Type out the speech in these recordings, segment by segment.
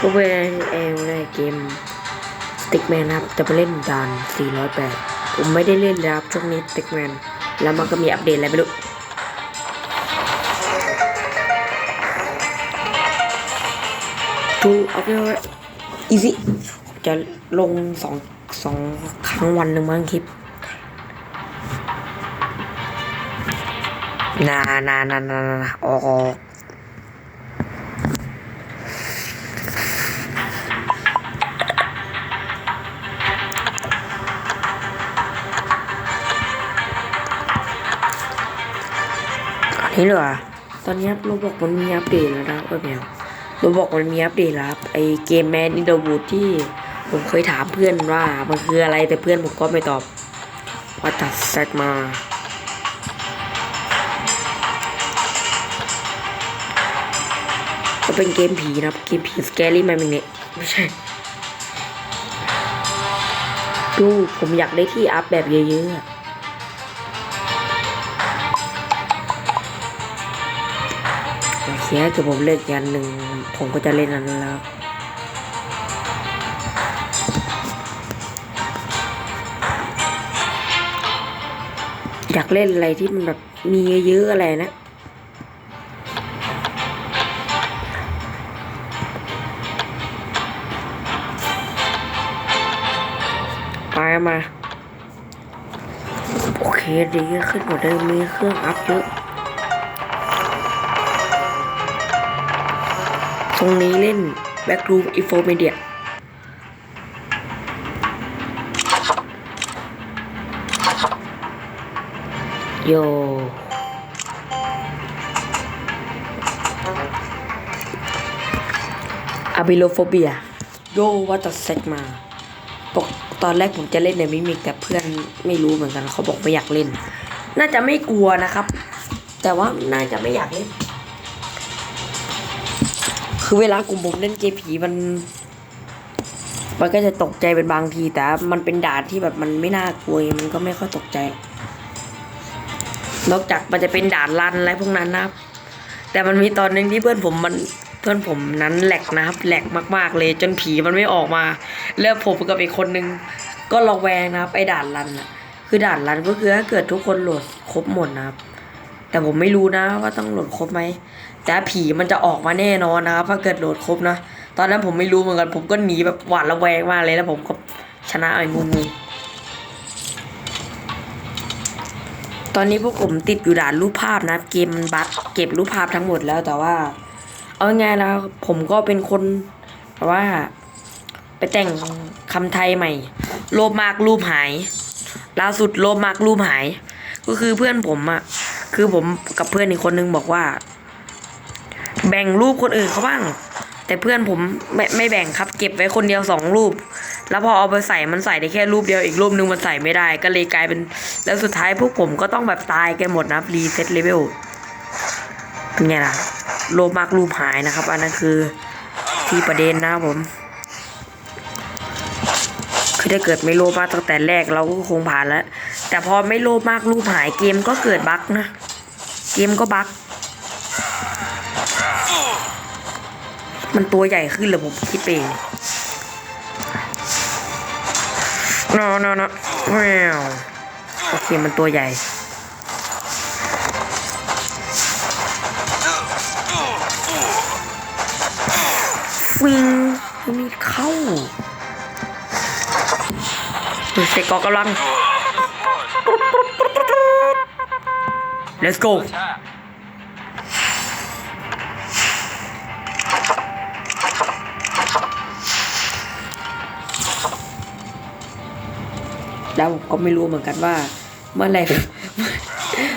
ก็เป็นเองในเกมสติ๊กแมนครับจะไปเล่นด่าน 408 ผมไม่ได้เล่นแล้วครับช่วงนี้สติ๊กแมนแล้วมันก็มีอัปเดตอะไรไม่รู้ทูเอาไปเลยอีซี่จะลงสองสองครั้งวันหนึ่งมั้งคลิปนานานานานาออก นนี้เหรอตอนนี้โรบอกมันมีอัปเดตแล้วนะเออแมวโรบอกมันมีอัปเดตแล้วครับไอเกมแมนอินเดอร์วูดที่ผมเคยถามเพื่อนว่ามันคืออะไรแต่เพื่อนผมก็ไม่ตอบว่าตัดแซกมาก็เป็นเกมผีนะครับเกมผีสแกรี่แมนเนี่ยไม่ใช่ดูผมอยากได้ที่อัพแบบเยอะๆ อะโอเคถ้กิดผมเล่นยันหนึ่งผมก็จะเล่นอันนั้นแล้วอยากเล่นอะไรที่มันแบบมีเยอะๆอะไรนะ ไปมา โอเคดีขึ้นกว่าเดิมมีเครื่องอัพเยอะ ตรงนี้เล่น Backroom Info Media โยอาบิโลโฟเบียโยว่าจะเซ็ตมาปกตอนแรกผมจะเล่นในมิมิกแต่เพื่อนไม่รู้เหมือนกันเขาบอกไม่อยากเล่น น่าจะไม่กลัวนะครับ แต่ว่าน่าจะไม่อยากเล่น คือเวลากลุ่มผมเล่นเกมผีมัน มันก็จะตกใจเป็นบางที แต่มันเป็นด่านที่แบบมันไม่น่ากลัวมันก็ไม่ค่อยตกใจ นอกจากมันจะเป็นด่านลันอะไรพวกนั้นนะครับ แต่มันมีตอนหนึงที่เพื่อนผมมันเพื่อนผมนั้นแหลกนะครับแหลกมาก ๆ เลย จนผีมันไม่ออกมา แล้วผมกับอีกคนนึง ก็ระแวงนะครับไอ้ด่านรันอะคือด่านรันก็คือถ้าเกิดทุกคนโหลดครบหมดนะครับ แต่ผมไม่รู้นะว่าต้องโหลดครบไหมแต่ผีมันจะออกมาแน่นอนนะครับถ้าเกิดโหลดครบนะตอนนั้นผมไม่รู้เหมือนกัน ผมก็หนีแบบหวาดระแวงมากเลยแล้วผมก็ชนะไอ้งูงูตอนนี้พวกผมติดอยู่ด่านรูปภาพนะเกมมันบั๊กเก็บรูปภาพทั้งหมดแล้วแต่ว่า เอาไงแล้วผมก็เป็นคนแบบว่า ไปแต่งคำไทยใหม่ โลภมากรูปหาย ล่าสุดโลภมากรูปหาย ก็คือเพื่อนผมอะ คือผมกับเพื่อนอีกคนนึงบอกว่า แบ่งรูปคนอื่นเขาบ้าง แต่เพื่อนผมไม่ไม่แบ่งครับ เก็บไว้คนเดียวสองรูป แล้วพอเอาไปใส่มันใส่ได้แค่รูปเดียวอีกรูปนึงมันใส่ไม่ได้ ก็เลยกลายเป็น แล้วสุดท้ายพวกผมก็ต้องแบบตายกันหมดนะรีเซ็ตเลเวลเป็นไงล่ะโลมากรูปหายนะครับ อันนั้นคือที่ประเด็นนะครับผมคือถ้าเกิดไม่โลภมากตั้งแต่แรกเราก็คงผ่านแล้ว แต่พอไม่โลภมากรูปหายเกมก็เกิดบั๊กนะ เกมก็บั๊กมันตัวใหญ่ขึ้นเหรอผมคิดเองนอนอนแมวโอเคมันตัวใหญ่ฟิงไม่มีเข้าดูเซกอกำลัง let's go แล้วผมก็ไม่รู้เหมือนกันว่า เมื่อไหร่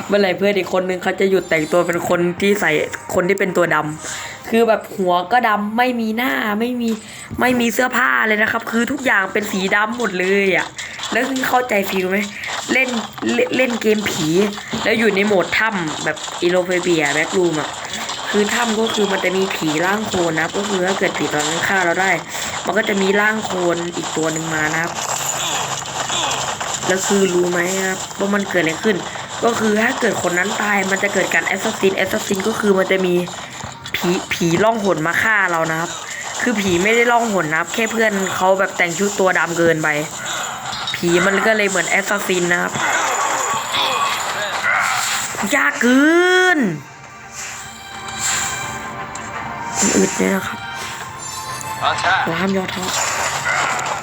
เมื่อไหร่เพื่อนอีกคนนึงเขาจะหยุดแต่งตัวเป็นคนที่ใส่คนที่เป็นตัวดำคือแบบหัวก็ดำไม่มีหน้าไม่มีไม่มีเสื้อผ้าเลยนะครับ คือทุกอย่างเป็นสีดำหมดเลยอะ แล้วคือเข้าใจฟีลไหม เล่นเล่นเล่นเกมผี แล้วอยู่ในโหมดถ้ำแบบอิโลเฟเบียแบ็กรูมอะคือถ้ำก็คือมันจะมีผีร่างโคลนนะก็คือถ้าเกิดผีตอนนั้นฆ่าเราได้ มันก็จะมีร่างโคลนอีกตัวหนึ่งมานะครับแล้วคือรู้ไหมครับว่ามันเกิดอะไรขึ้น ก็คือถ้าเกิดคนนั้นตายมันจะเกิดการแอสซัสซินแอสซัสซินก็คือมันจะมีผีผีล่องหนมาฆ่าเรานะครับ คือผีไม่ได้ล่องหนนะครับ แค่เพื่อนเขาแบบแต่งชุดตัวดำเกินไป ผีมันก็เลยเหมือนแอสซัสซินนะครับ ยากเกินอึดเนี่ยนะครับ Attack! เราห้ามยอท้อ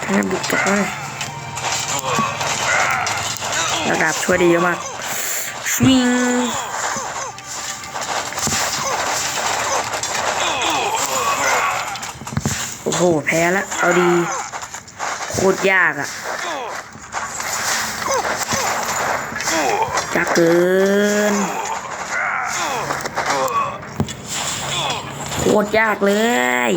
ห้ามบุกตกเลยระดับช่วยด้เยอะมากชวิงโอ้โห แพ้แล้ว เอาดี โคตรยากอะยากเกินโคตรยากเลย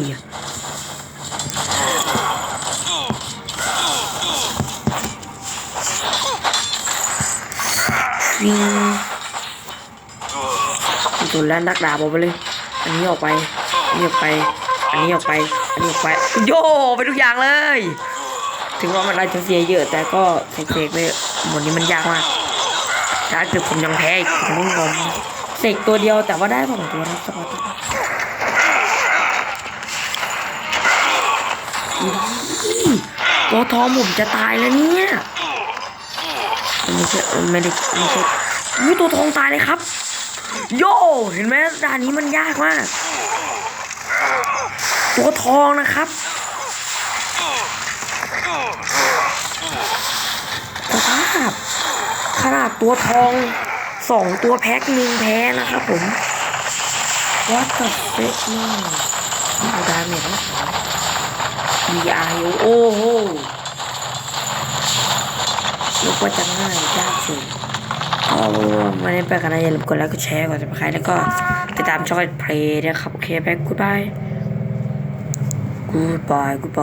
วิงจุดแล้วนักดาบออกไปเลย อันนี้ออกไป อันนี้ออกไป อันนี้ออกไป อันนี้ออกไป โย่ไปทุกอย่างเลย ถึงว่ามันอาจจะเสียเยอะแต่ก็เสกๆเลยหมดนี้มันยากมาก ถ้าเกิดผมยังแพ้อีกผมต้องงมเสกตัวเดียวแต่ว่าได้สองตัวนะสปอร์ตตัวทองผมจะตายแล้วเนี่ยไม่ใช่ไม่ได้ไม่ใช่อู้ตัวทองตายเลยครับ โย่เห็นไหมด่านนี้มันยากมาก ตัวทองนะครับ ขนาดตัวทองสองตัวแพ็คหนึ่งแพ้นะครับผมวัดกับเฟกมากเอาดาเมจนะมีอายโอ้โหนึกว่าจะง่ายยากสุดก็มาเล่นไปกันนะอย่าลืมกดไลค์กดแชร์กดติดตามแล้วก็ติดตามช่องเพลย์นะครับ โอเคไปกูดบายกูดบายกูดบาย